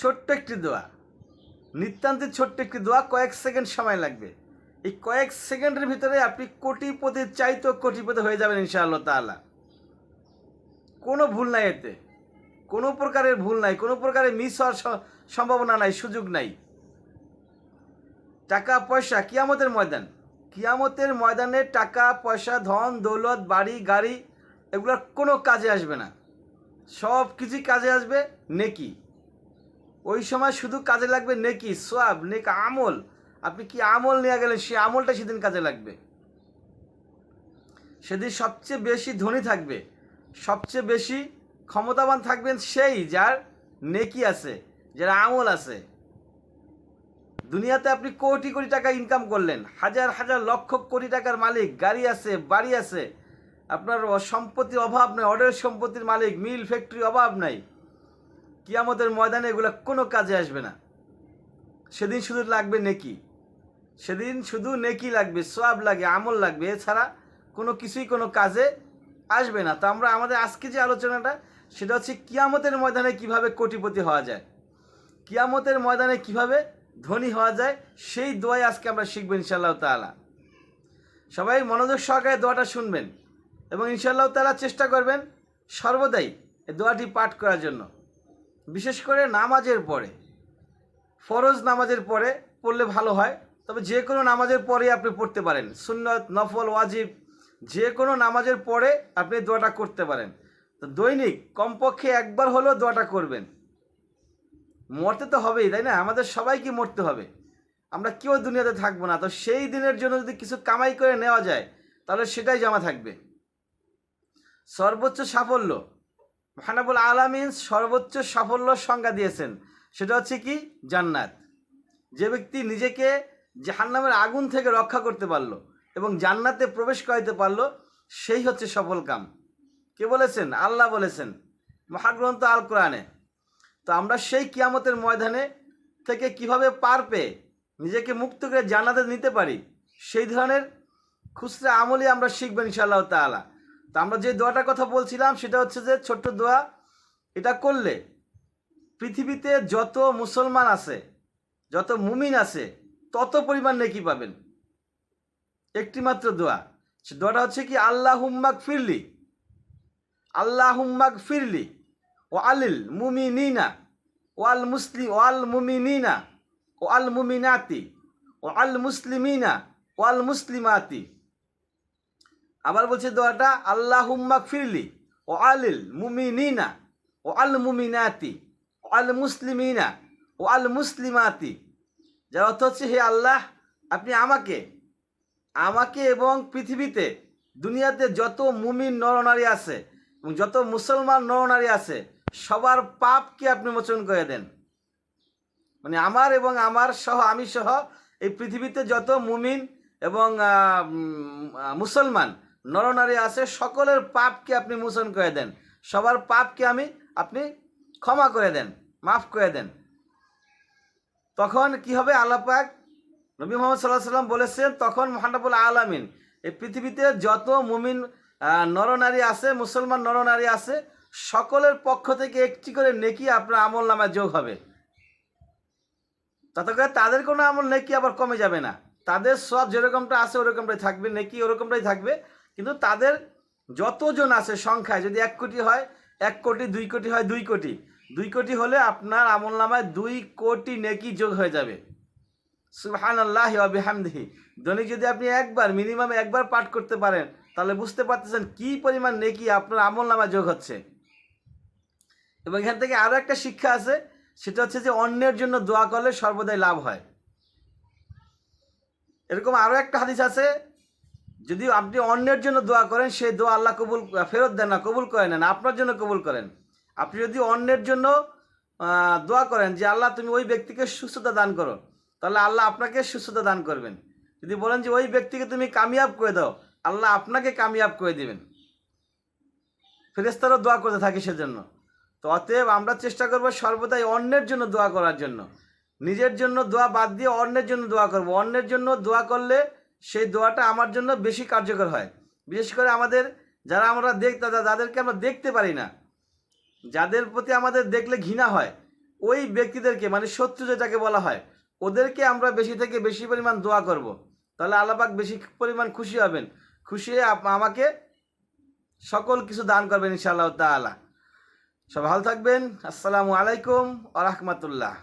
ছোট্ট একটি দোয়া। নিতান্তই ছোট্ট একটি দোয়া, কয়েক সেকেন্ড সময় লাগবে। এই কয়েক সেকেন্ডের ভিতরে আপনি কোটিপতির চাইতেও কোটিপতি হয়ে যাবেন ইনশাআল্লাহ তাআলা। কোনো ভুল নাই এতে। কোনো প্রকারের ভুল নাই, কোনো প্রকারের মিস হওয়ার সম্ভাবনা নাই, সুযোগ নাই। টাকা, পয়সা, কিয়ামতের ময়দান। কিয়ামতের ময়দানে টাকা, পয়সা, ধন, দৌলত, বাড়ি, গাড়ি, এগুলোর কোনো কাজে আসবে না। সব কিছুই কাজে আসবে নেকি? ওই সময় শুধু কাজে লাগবে নেকি, সোয়াব, নেক আমল। আপনি কি আমল নিয়ে গেলেন? সেই আমলটা সেদিন কাজে লাগবে। সেদিন সবচেয়ে বেশি ধনী থাকবে। সবচেয়ে বেশি ক্ষমতাবান থাকবেন সেই যার নেকি আছে, যার আমল আছে। দুনিয়াতে আপনি কোটি কোটি টাকা ইনকাম করলেন, হাজার হাজার লক্ষ কোটি টাকার মালিক, গাড়ি আছে, বাড়ি আছে। আপনার সম্পত্তির অভাব নেই অর্ডার সম্পত্তির মালিক মিল ফ্যাক্টরি অভাব নাই। কিয়ামতের ময়দানে এগুলো কোনো কাজে আসবে না। সেদিন শুধু লাগবে নেকি। সেদিন শুধু নেকি লাগবে সোয়াব লাগে, আমল লাগবে। এছাড়া কোনো কিছুই কোনো কাজে আসবে না। তো আমরা, আমাদের আজকে যে আলোচনাটা, সেটা হচ্ছে কিয়ামতের ময়দানে কীভাবে কোটিপতি হওয়া যায়। কিয়ামতের ময়দানে কীভাবে ধনী হওয়া যায়, সেই দোয়াই আজকে আমরা শিখব ইনশাআল্লাহ তাআলা। সবাই মনোযোগ সহকারে দোয়াটা শুনবেন এবং ইনশাআল্লাহ তাআলা চেষ্টা করবেন সর্বদাই এই দোয়াটি পাঠ করার জন্য। বিশেষ করে নামাজের পরে। ফরজ নামাজের পরে পড়লে ভালো হয়, তবে যে কোনো নামাজের পরে আপনি পড়তে পারেন। সুন্নত, নফল, ওয়াজিব, যে কোনো নামাজের পরে আপনি দোয়াটা করতে পারেন। তো দৈনিক কমপক্ষে একবার হলেও দোয়াটা করবেন। মরতে তো হবেই, তাই না? আমাদের সবাইকে মরতে হবে। আমরা কেউ দুনিয়াতে থাকব না। তো সেই দিনের জন্য যদি কিছু কামাই করে নেওয়া যায়, তাহলে সেটাই জমা থাকবে। সর্বোচ্চ সাফল্য। মহানাবুল আলামিন সর্বোচ্চ সাফল্য সংজ্ঞা দিয়েছেন। সেটা হচ্ছে কি? জান্নাত। যে ব্যক্তি নিজেকে জাহান্নামের আগুন থেকে রক্ষা করতে পারল এবং জান্নাতে প্রবেশ করাইতে পারল, সেই হচ্ছে সফল কাম। কে বলেছেন? আল্লাহ বলেছেন। মহাগ্রন্থ আল কোরআনে তো আমরা সেই কিয়ামতের ময়দানে থেকে কীভাবে পার পেয়ে নিজেকে মুক্ত করে জান্নাতে নিতে পারি, সেই ধরনের খুচরা আমলই আমরা শিখবেন ইনশাআল্লাহ তাআলা। তো আমরা যে দোয়াটার কথা বলছিলাম, সেটা হচ্ছে যে ছোট্ট দোয়া, এটা করলে পৃথিবীতে যত মুসলমান আছে, যত মুমিন আছে, তত পরিমাণ নেকি পাবেন। একটি মাত্র দোয়া। সে দোয়াটা হচ্ছে কি আল্লাহ হুম্মাক ফিরলি আল্লাহ হুম্মাক ফিরলি ও আলিল মুমিনিনা, ও আল মুসলিম ও আল মুমিনিনা, ও আল মুমিনাতি, ও আল মুসলিমিনা, ও আল মুসলিমাতি। আবার বলছে দোয়াটা আল্লাহ হুম্মাক ফিরলি ও আলিল মুমিনিনা ও আল মুমিনাতি ও আল মুসলিমিনা ও আল মুসলিমাতি। যার অর্থ হচ্ছে, হে আল্লাহ, আপনি আমাকে আমাকে এবং পৃথিবীতে, দুনিয়াতে যত মুমিন নরনারী আছে এবং যত মুসলমান নরনারী আছে, সবার পাপকে আপনি মোচন করে দেন। মানে আমার এবং আমার সহ, আমি সহ এই পৃথিবীতে যত মুমিন এবং মুসলমান নরনারী আছে, সকলের পাপকে আপনি মোচন করে দেন। সবার পাপকে আমি, আপনি ক্ষমা করে দেন, মাফ করে দেন। তখন কি হবে আল্লাহ পাক? নবী মোহাম্মদ সাল্লাহ সাল্লাম বলেছেন, তখন মহানবুল আলামিন, এই পৃথিবীতে যত মুমিন নরনারী আছে, মুসলমান নরনারী আছে, সকলের পক্ষ থেকে একটি করে নেকি আপনার আমল নামায় যোগ হবে। তাতে করে তাদের কোনো আমল নেকি আবার কমে যাবে না। তাদের সব যেরকমটা আছে ওরকমটাই থাকবে, নেকি ওরকমটাই থাকবে। কিন্তু তাদের যতজন আছে সংখ্যায়, যদি এক কোটি হয়, এক কোটি, দুই কোটি হয়, দুই কোটি। দুই কোটি হলে আপনার আমল নামায় দুই কোটি নেকি যোগ হয়ে যাবে। সুবহান আল্লাহ বিহামদিহি। দৈনিক যদি আপনি একবার, মিনিমাম একবার পাঠ করতে পারেন, তাহলে বুঝতে পারতেছেন কি পরিমাণ নেকি আপনার আমল নামায় যোগ হচ্ছে। এবং এখান থেকে আরও একটা শিক্ষা আছে, সেটা হচ্ছে যে অন্যের জন্য দোয়া করলে সর্বদাই লাভ হয়। এরকম আরও একটা হাদিস আছে যদি আপনি অন্যের জন্য দোয়া করেন, সেই দোয়া আল্লাহ কবুল ফেরত দেন না, কবুল করে নেন। আপনার জন্য কবুল করেন। আপনি যদি অন্যের জন্য দোয়া করেন যে, আল্লাহ, তুমি ওই ব্যক্তিকে সুস্থতা দান করো। তাহলে আল্লাহ আপনাকে সুস্থতা দান করবেন। যদি বলেন যে, ওই ব্যক্তিকে তুমি কামিয়াব করে দাও, আল্লাহ আপনাকে কামিয়াব করে দিবেন। ফেরেস্তারও দোয়া করতে থাকি সেজন্য। তো অতএব আমরা চেষ্টা করব সর্বদাই অন্যের জন্য দোয়া করার জন্য। নিজের জন্য দোয়া বাদ দিয়ে অন্যের জন্য দোয়া করব। অন্যের জন্য দোয়া করলে সেই দোয়াটা আমার জন্য বেশি কার্যকর হয়। বিশেষ করে আমাদের যারা আমরা দেখ যাদেরকে আমরা দেখতে পারি না। যাদের প্রতি আমাদের দেখলে ঘৃণা হয়, ওই ব্যক্তিদেরকে মানে শত্রু যেটাকে বলা হয়, ওদেরকে আমরা বেশি থেকে বেশি পরিমাণ দোয়া করব। তাহলে আল্লাপাক বেশি পরিমাণ খুশি হবেন। খুশি আমাকে সকল কিছু দান করবেন ইনশাআল্লাহ তাআলা। সব ভালো থাকবেন। আসসালামু আলাইকুম আ রহমতুল্লাহ।